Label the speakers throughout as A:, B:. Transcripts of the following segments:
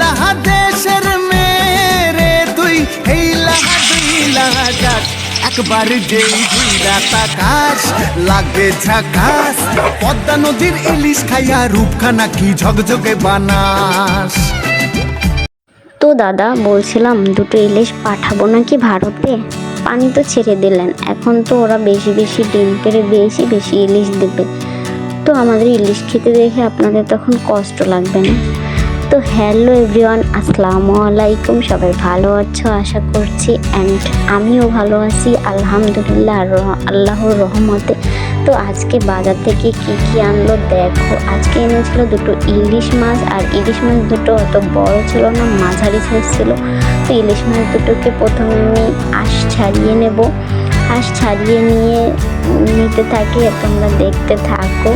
A: লাহা দেশের মেরে তুই এই লাহা দুই লাহা যাক। একবার যেই লাগে পদ্মা নদীর ইলিশ খাইয়া রূপখানা কি ঝকঝকে বানাস?
B: তো দাদা, বলছিলাম দুটো ইলিশ পাঠাবো নাকি ভারতে? পানি তো ছেড়ে দিলেন, এখন তো ওরা বেশি বেশি ডিম পেড়ে বেশি বেশি ইলিশ দেবে। তো আমাদের ইলিশ খেতে দেখে আপনাদের তখন কষ্ট লাগবে না। তো হ্যালো এভরিওয়ান, আসসালামু আলাইকুম। সবাই ভালো আছো? আশা করছি। অ্যান্ড আমিও ভালো আছি। আলহামদুলিল্লাহ আল্লাহর রহমতে। তো আজকে বাজার থেকে কি কি আনলো দেখো। আজকে এনেছিল দুটো ইলিশ মাছ, আর ইলিশ মাছ দুটো অত বড় ছিল না, মাঝারি সাইজ ছিল। তো ইলিশ মাছ দুটোকে প্রথমে আমি আঁশ ছাড়িয়ে নেব। আঁশ ছাড়িয়ে নিয়ে নিতে থাকি, তোমরা দেখতে থাকো।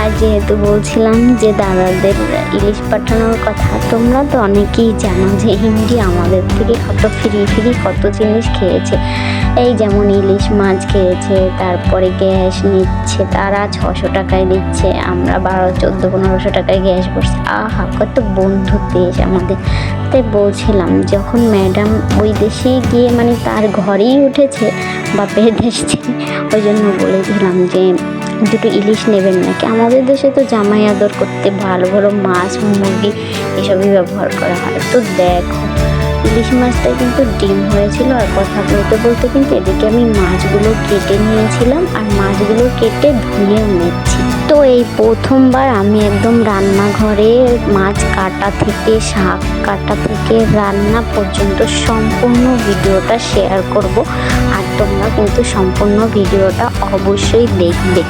B: আর যেহেতু বলছিলাম যে দাদাদের ইলিশ পাঠানোর কথা, তোমরা তো অনেকেই জানো যে হিন্দি আমাদের থেকে কত ফ্রি ফ্রি কত জিনিস খেয়েছে। এই যেমন ইলিশ মাছ খেয়েছে, তারপরে গ্যাস নিচ্ছে, তারা ছশো টাকায় দিচ্ছে, আমরা বারো, চোদ্দ, পনেরোশো টাকায় গ্যাস বসছে আহা, কত বন্ধু দেশ আমাদের তাই বলছিলাম, যখন ম্যাডাম ওই দেশে গিয়ে মানে তার ঘরেই উঠেছে, বাপের দেশ, ওই জন্য বলেছিলাম যে, দুটো ইলিশ নেবেন নাকি? আমাদের দেশে তো জামাই আদর করতে ভালো ভালো মাছ, মুরগি এসবই ব্যবহার করা হয়। তো দেখো ইলিশ মাছটা কিন্তু ডিম হয়েছিল আর কথা বলতে বলতে কিন্তু এদিকে আমি মাছগুলো কেটে নিয়েছিলাম আর মাছগুলো কেটে ধুয়েও নিচ্ছি। তো এই প্রথমবার আমি একদম রান্নাঘরে মাছ কাটা থেকে, শাক কাটা থেকে রান্না পর্যন্ত সম্পূর্ণ ভিডিওটা শেয়ার করব। আর তোমরা কিন্তু সম্পূর্ণ ভিডিওটা অবশ্যই দেখবে।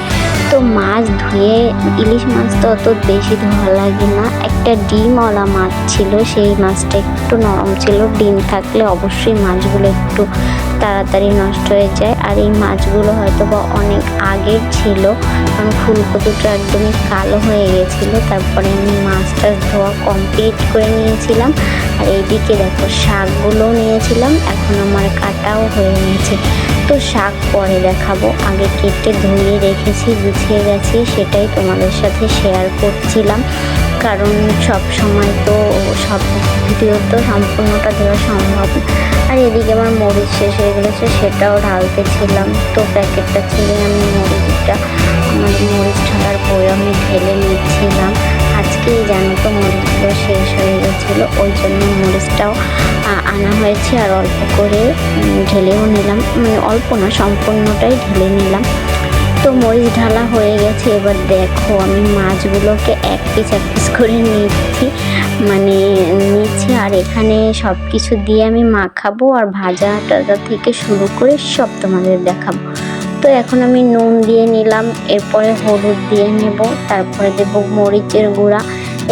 B: তো মাছ ধুয়ে, ইলিশ মাছ তো অত বেশি ধোয়া লাগে না। একটা ডিমওয়ালা মাছ ছিল, সেই মাছটা একটু নরম ছিল। ডিম থাকলে অবশ্যই মাছগুলো একটু তাড়াতাড়ি নষ্ট হয়ে যায়। আর এই মাছগুলো হয়তো বা অনেক আগের ছিল, কারণ ফুলকপিটা একদমই কালো হয়ে গেছিল। তারপরে আমি মাছটা ধোয়া কমপ্লিট করে নিয়েছিলাম। আর এইদিকে দেখো শাকগুলোও নিয়েছিলাম, এখন আমার কাটাও হয়ে গেছে। তো শাক পরে দেখাবো। আগে কেটে ধুয়ে রেখেছি, গুছিয়ে গেছি, সেটাই তোমাদের সাথে শেয়ার করছিলাম। কারণ সব সময় তো সব ভিডিও তো সম্পূর্ণটা দেওয়া সম্ভব। আর এদিকে আমার মরিচ শেষ হয়ে গেছে, সেটাও ঢালতেছিলাম। তো প্যাকেটটা ছেড়ে আমি মরিচটা, আমার মরিচ ছাড়ার পরে আমি ঢেলে নিচ্ছিলাম। আজকেই জানো তো মরিচগুলো শেষ হয়ে গেছিল, ওই জন্য মরিচটাও আনা হয়েছে আর অল্প করে ঢেলেও নিলাম মানে অল্প না, সম্পূর্ণটাই ঢেলে নিলাম। তো মরিচ ঢালা হয়ে গেছে, এবার দেখো আমি মাছগুলোকে এক পিস এক পিস করে নিচ্ছি মানে নিচ্ছি, আর এখানে সব কিছু দিয়ে আমি মাখাবো, আর ভাজা টাজা থেকে শুরু করে সব তোমাদের দেখাবো। তো এখন আমি নুন দিয়ে নিলাম, এরপরে হলুদ দিয়ে নেব, তারপরে দেব মরিচের গুঁড়া,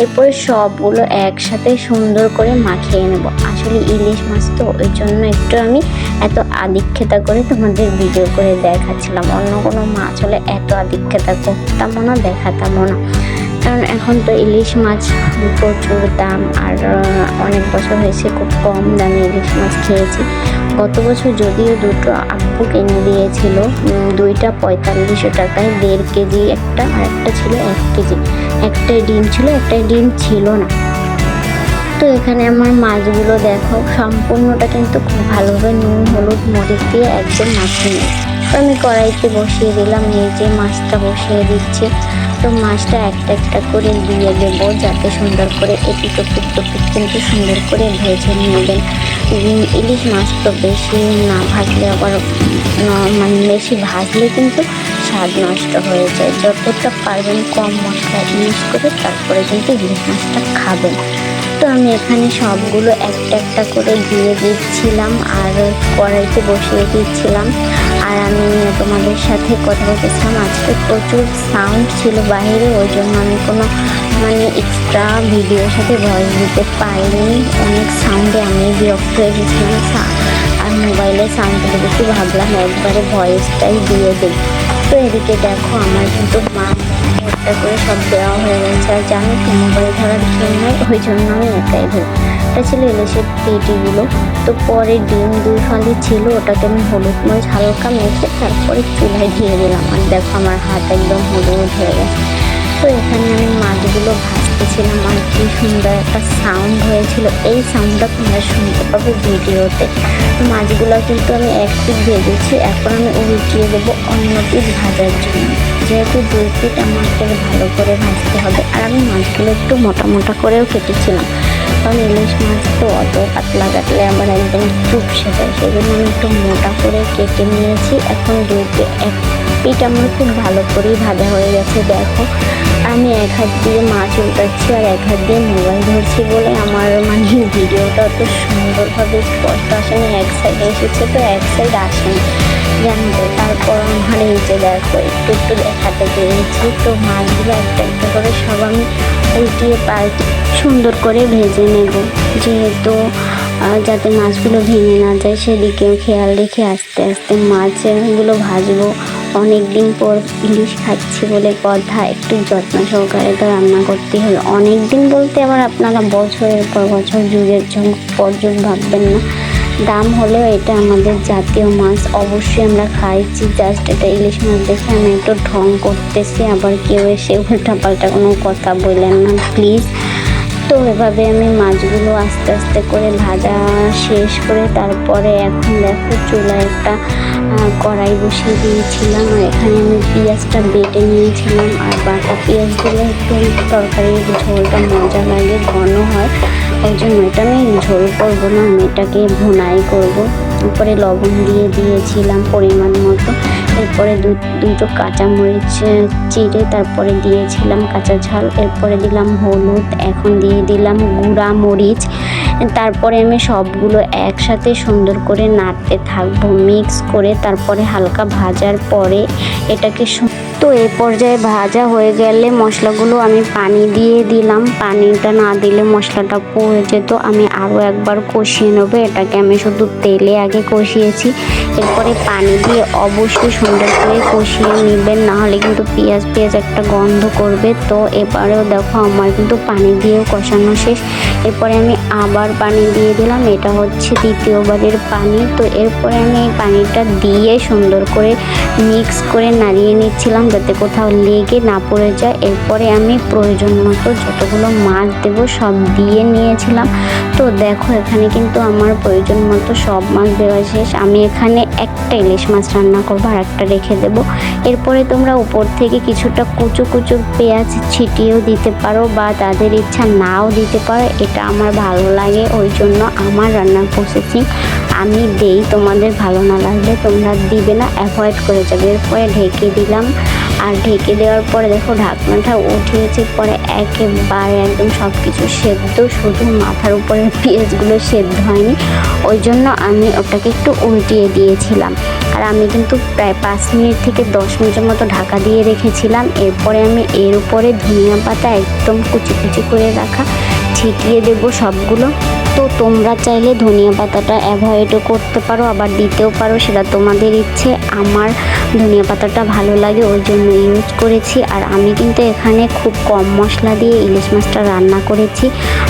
B: এরপরে সবগুলো একসাথে সুন্দর করে মাখিয়ে নেব। আসলে ইলিশ মাছ তো, ওই জন্য একটু আমি এত আদিক্ষেতা করে তোমাদের ভিডিও করে দেখাচ্ছিলাম। অন্য কোনো মাছ হলে এত আদিক্ষেতা করতামও না, দেখাতামও না। কারণ এখন তো ইলিশ মাছ প্রচুর দাম আর অনেক বছর হয়েছে খুব কম দামে ইলিশ মাছ খেয়েছি। গত বছর যদিও দুটো আব্বু কিনে দিয়েছিল দুইটা পঁয়তাল্লিশশো টাকায়, দেড় কেজি একটা আর একটা ছিল এক কেজি। একটাই ডিম ছিল, একটাই ডিম ছিল না। তো এখানে আমার মাছগুলো দেখো, সম্পূর্ণটা কিন্তু খুব ভালোভাবে নুন, হলুদ, মরিচ দিয়ে একদম নিই তো আমি কড়াইতে বসিয়ে দিলাম, এই যে মাছটা বসিয়ে দিচ্ছি। তো মাছটা একটা একটা করে দিয়ে দেবো, যাতে সুন্দর করে এটি ওপিট টপিট কিন্তু সুন্দর করে ভেজে নেবেন। ইলিশ মাছ তো বেশি না ভাজলে আবার মানে বেশি ভাজলে কিন্তু স্বাদ নষ্ট হয়ে যায়। যতটা পারবেন কম মশলা ইউজ করে তারপরে কিন্তু ইলিশ মাছটা খাবেন। তো আমি এখানে সবগুলো একটা একটা করে দিয়ে দিচ্ছিলাম আর কড়াইতে বসিয়ে দিচ্ছিলাম। আর আমি তোমাদের সাথে কথা বলতেছিলাম। আজকে প্রচুর সাউন্ড ছিল বাইরে, ওই জন্য আমি কোনো মানে এক্সট্রা ভিডিওর সাথে ভয়েস দিতে পারিনি। অনেক সাউন্ডে আমি বিরক্ত হয়ে গেছিলাম। আর মোবাইলে সাউন্ড দেখে ভাবলাম একবারে ভয়েসটাই দিয়ে দিই। তো এদিকে দেখো আমার কিন্তু মা একটা করে সব দেওয়া হয়ে গেছে। আর জানো তো মোবাইল ধরার জন্য ওই জন্য আমি একাই ধরি। এটা ছিল ইলিশের পেটিগুলো। তো পরে ডিম দুই ফালি ছিল, ওটাকে আমি হলুদ মরিচ হালকা মেখে তারপরে চুলায় দিয়ে দিলাম। আর দেখো, আমার হাত একদম হলুদ হয়ে গেছে। তো এখানে আমি মাছগুলো ভাজতেছিলাম, আর কি সুন্দর একটা সাউন্ড হয়েছিল। এই সাউন্ডটা তোমরা শুনতে পাবে ভিডিওতে। মাছগুলো কিন্তু আমি এক ভেজেছি, এখন আমি উল্টিয়ে দেবো অন্য পিস ভাজার জন্য। যেহেতু দুই পিঠ আমাকে ভালো করে ভাজতে হবে, আর আমি মাছগুলো একটু মোটা মোটা করেও কেটেছিলাম। কারণ ইলিশ মাছ তো অত পাতলা কাটলে আমার একদম চুপসে যায় সেজন্য আমি একটু মোটা করে কেটে নিয়েছি। এখন দুই এক পিঠ আমার খুব ভালো করেই ভাজা হয়ে গেছে, দেখো। আমি এক হাত দিয়ে মাছ উল্টাচ্ছি আর এক হাত দিয়ে মোবাইল ধরছি বলে আমার মানে ভিডিওটা অত সুন্দরভাবে স্পষ্ট আসেনি, এক সাইডে এসেছে তো এক সাইড আসেনি। জানো তো তারপর আমার এই যে দেখো, একটু একটু দেখাতে পেরেছি। তো মাছগুলো একটা একটা করে সব আমি উল্টিয়ে পাল্টে সুন্দর করে ভেজে নেব। যেহেতু যাতে মাছগুলো ভেঙে না যায়, সেদিকেও খেয়াল রেখে আস্তে আস্তে মাছগুলো ভাজবো অনেক দিন পর ইলিশ খাচ্ছি বলে কথা একটু যত্ন সহকারে তো রান্না করতে হবে অনেক দিন বলতে আবার আপনারা বছরের পর বছর, যুগের জন- পর যুগ ভাববেন না। দাম হলেও এটা আমাদের জাতীয় মাছ, অবশ্যই আমরা খাইছি। জাস্ট এটা ইলিশ মাছ দেখে আমি একটু ঢং করতেছি, আবার কেউ এসে উল্টা পাল্টা কোনো কথা বললেন না, প্লিজ। তো এভাবে আমি মাছগুলো আস্তে আস্তে করে ভাজা শেষ করে তারপরে এখন দেখো চুলা একটা কড়াই বসিয়ে দিয়েছিলাম। আর এখানে আমি পেঁয়াজটা বেটে নিয়েছিলাম। আর বাটা পেঁয়াজ দিলে একটু তরকারির ঝোলটা মজা লাগে, ঘন হয়। ওই জন্য এটা আমি ঝোল করব না, আমি এটাকে ভুনাই করব। তারপরে লবণ দিয়ে দিয়েছিলাম পরিমাণ মতো। এরপরে দুটো কাঁচামরিচ চিরে চিড়ে, তারপরে দিয়েছিলাম কাঁচা ঝাল। এরপরে দিলাম হলুদ, এখন দিয়ে দিলাম গুঁড়া মরিচ। তারপরে আমি সবগুলো একসাথে সুন্দর করে নাড়তে থাকব, মিক্স করে তারপরে হালকা ভাজার পরে এটাকে তো এই পর্যায়ে ভাজা হয়ে গেলে মশলাগুলো আমি পানি দিয়ে দিলাম। পানিটা না দিলে মশলাটা পড়ে যেত। আমি আরও একবার কষিয়ে নেব। এটাকে আমি শুধু তেলে আগে কষিয়েছি। এরপরে পানি দিয়ে অবশ্যই সুন্দর করে কষিয়ে নেবেন। নাহলে কিন্তু পেঁয়াজ পেঁয়াজ একটা গন্ধ করবে। তো এবারেও দেখো আমার কিন্তু পানি দিয়েও কষানো শেষ। এরপরে আমি আবার পানি দিয়ে দিলাম। এটা হচ্ছে দ্বিতীয়বারের পানি। তো এরপরে আমি এই পানিটা দিয়ে সুন্দর করে মিক্স করে নাড়িয়ে নিচ্ছিলাম। যাতে কোথাও লেগে না পড়ে যায়। এরপরে আমি প্রয়োজন মতো যতগুলো মাছ দেবো সব দিয়ে নিয়েছিলাম। তো দেখো, এখানে কিন্তু আমার প্রয়োজন মতো সব মাছ দেওয়া শেষ। আমি এখানে একটা ইলিশ মাছ রান্না করব আর একটা রেখে দেবো। এরপরে তোমরা উপর থেকে কিছুটা কুচো কুচো পেঁয়াজ ছিটিয়েও দিতে পারো বা তাদের ইচ্ছা নাও দিতে পারো। এটা আমার ভালো লাগে, ওই জন্য আমার রান্নার প্রসেসিং আমি দেই, তোমাদের ভালো না লাগলে তোমরা দিবে না অ্যাভয়েড করে যাবে। এরপরে ঢেকে দিলাম। আর ঢেকে দেওয়ার পরে দেখো ঢাকনাটা উঠিয়েছি, পরে একেবারে একদম সব কিছু সেদ্ধ, শুধু মাথার উপরে পেঁয়াজগুলো সেদ্ধ হয়নি। ওই জন্য আমি ওটাকে একটু উল্টিয়ে দিয়েছিলাম। আর আমি কিন্তু প্রায় পাঁচ মিনিট থেকে দশ মিনিটের মতো ঢাকা দিয়ে রেখেছিলাম। এরপরে আমি এর উপরে ধনিয়া পাতা একদম কুচি কুচি করে রাখা। ছিটিয়ে দেবো সবগুলো। তো তোমরা চাইলে ধনিয়া পাতাটা অ্যাভয়েডও করতে পারো, আবার দিতেও পারো, সেটা তোমাদের ইচ্ছে। আমার ধনিয়া পাতাটা ভালো লাগে ওই জন্য ইউজ করেছি। আর আমি কিন্তু এখানে খুব কম মশলা দিয়ে ইলিশ মাছটা রান্না করেছি,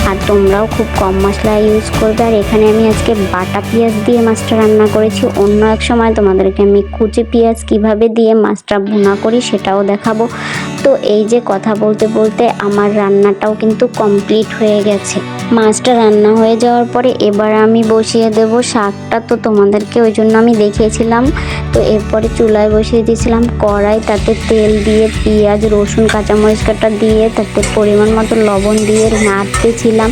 B: আর তোমরাও খুব কম মশলা ইউজ করবে। আর এখানে আমি আজকে বাটা পেঁয়াজ দিয়ে মাছটা রান্না করেছি। অন্য এক সময় তোমাদেরকে আমি কুচি পেঁয়াজ কীভাবে দিয়ে মাছটা ভুনা করি সেটাও দেখাবো। তো এই যে কথা বলতে বলতে আমার রান্নাটাও কিন্তু কমপ্লিট হয়ে গেছে। মাছটা রান্না হয়ে যাওয়ার পরে এবার আমি বসিয়ে দেব শাকটা। তো তোমাদেরকে ওই জন্য আমি দেখিয়েছিলাম। তো এরপরে চুলায় বসিয়ে দিয়েছিলাম কড়াই, তাতে তেল দিয়ে পেঁয়াজ, রসুন কাঁচামরিচ কাটা দিয়ে, তাতে পরিমাণ মতো লবণ দিয়ে নাড়তেছিলাম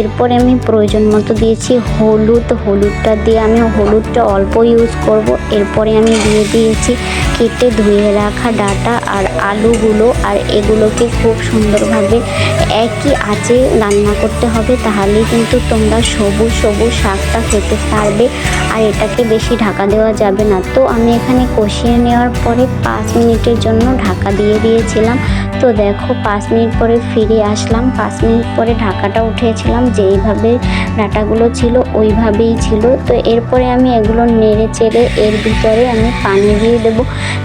B: এরপরে আমি প্রয়োজন মতো দিয়েছি হলুদ। হলুদটা দিয়ে আমি হলুদটা অল্প ইউজ করব। এরপরে আমি দিয়ে দিয়েছি কেটে ধুয়ে রাখা ডাটা আর আলুগুলো আর এগুলোকে খুব সুন্দরভাবে একই আঁচে রান্না করতে হবে, তাহলেই কিন্তু তোমরা সবুজ সবুজ শাকটা খেতে পারবে আর এটাকে বেশি ঢাকা দেওয়া যাবে না। তো আমি এখানে কষিয়ে নেওয়ার পরে পাঁচ মিনিটের জন্য ঢাকা দিয়ে দিয়েছিলাম। তো দেখো পাঁচ মিনিট পরে ফিরে আসলাম, পাঁচ মিনিট পরে ঢাকাটা উঠিয়েছিলাম, যেইভাবে ডাটাগুলো ছিল ওইভাবেই ছিল। তো এরপরে আমি এগুলো নেড়ে চেড়ে এর ভিতরে আমি পানি দিয়ে দেবো।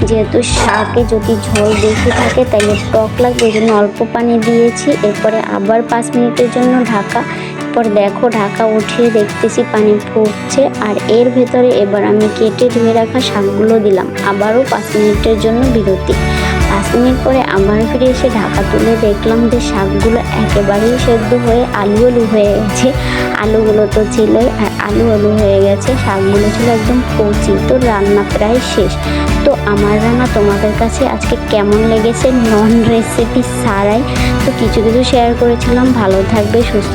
B: যেহেতু শাকে যদি ঝোল বেশি থাকে তাহলে টক লাগবে ওই জন্য অল্প পানি দিয়েছি। এরপরে আবার পাঁচ মিনিটের জন্য ঢাকা। এরপর দেখো, ঢাকা উঠিয়ে দেখতেছি পানি ফুটছে। আর এর ভেতরে এবার আমি কেটে ধুয়ে রাখা শাকগুলো দিলাম। আবারও পাঁচ মিনিটের জন্য বিরতি। পাঁচ মিনিট পরে আবার ফিরে এসে ঢাকা তুলে দেখলাম যে শাকগুলো একেবারেই সেদ্ধ হয়ে আলু আলু হয়ে গেছে। আলুগুলো তো ছিলই আর আলু আলু হয়ে গেছে। শাকগুলো ছিল একদম কচি, তো রান্না প্রায় শেষ। তো আমার রান্না তোমাদের কাছে আজকে কেমন লেগেছে? নন রেসিপি ছাড়াই তো কিছু কিছু শেয়ার করেছিলাম। ভালো থাকবে, সুস্থ